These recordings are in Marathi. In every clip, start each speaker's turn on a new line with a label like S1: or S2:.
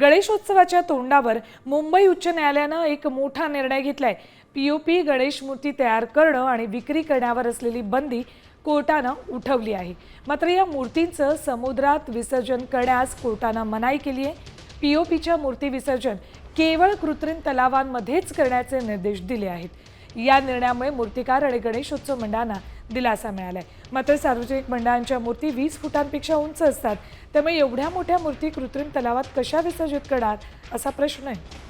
S1: गणेशोत्सवाच्या तोंडावर मुंबई उच्च न्यायालयानं एक मोठा निर्णय घेतलाय. पीओपी गणेश मूर्ती तयार करणं आणि विक्री करण्यावर असलेली बंदी कोर्टानं उठवली आहे. मात्र या मूर्तींचं समुद्रात विसर्जन करण्यास कोर्टानं मनाई केली आहे. पीओपीच्या मूर्ती विसर्जन केवळ कृत्रिम तलावांमध्येच करण्याचे निर्देश दिले आहेत. या निर्णयामुळे मूर्तिकार आणि गणेशोत्सव मंडळांना दिलासा मिळालाय. मात्र सार्वजनिक मंडळांच्या मूर्ती वीस फुटांपेक्षा उंच असतात. त्यामुळे एवढ्या मोठ्या मूर्ती कृत्रिम तलावात कशा विसर्जित करणार? असा प्रश्न आहे.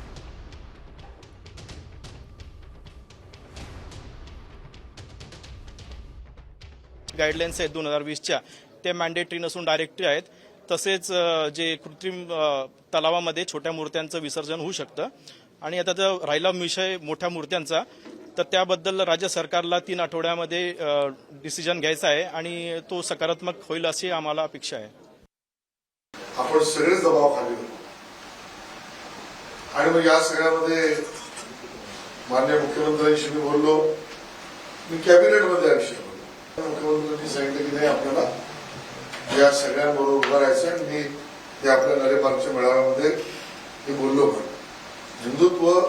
S2: गाईडलाईन्स आहेत दोन हजार वीसच्या ते मॅन्डेटरी नसून डायरेक्टरी आहेत. तसेच जे कृत्रिम तलावामध्ये छोट्या मूर्त्यांचं विसर्जन होऊ शकतं. आणि आता जर राहिला विषय मोठ्या मूर्त्यांचा. तर त्याबद्दल राज्य सरकारला तीन आठवड्यामध्ये डिसिजन घ्यायचा आहे आणि तो सकारात्मक होईल अशी आम्हाला अपेक्षा आहे.
S3: आपण सगळेच दबाव खाली आणि मग या सगळ्यामध्ये मान्य मुख्यमंत्र्यांशी मी बोललो. मी कॅबिनेटमध्ये या बोललो. मुख्यमंत्र्यांनी सांगितलं की नाही आपल्याला या सगळ्यांबरोबर उभं राहायचं आणि मी ते आपल्या नरेपारच्या मेळाव्यामध्ये मी बोललो पण. हिंदुत्व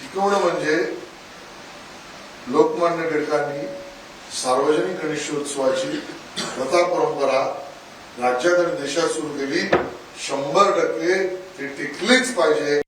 S3: टिकवणं म्हणजे लोकमान्य टिळकांनी सार्वजनिक गणेशोत्सवाची प्रथा परंपरा राज्यात आणि देशात सुरू केली. शंभर टक्के ते टिकलीच पाहिजे.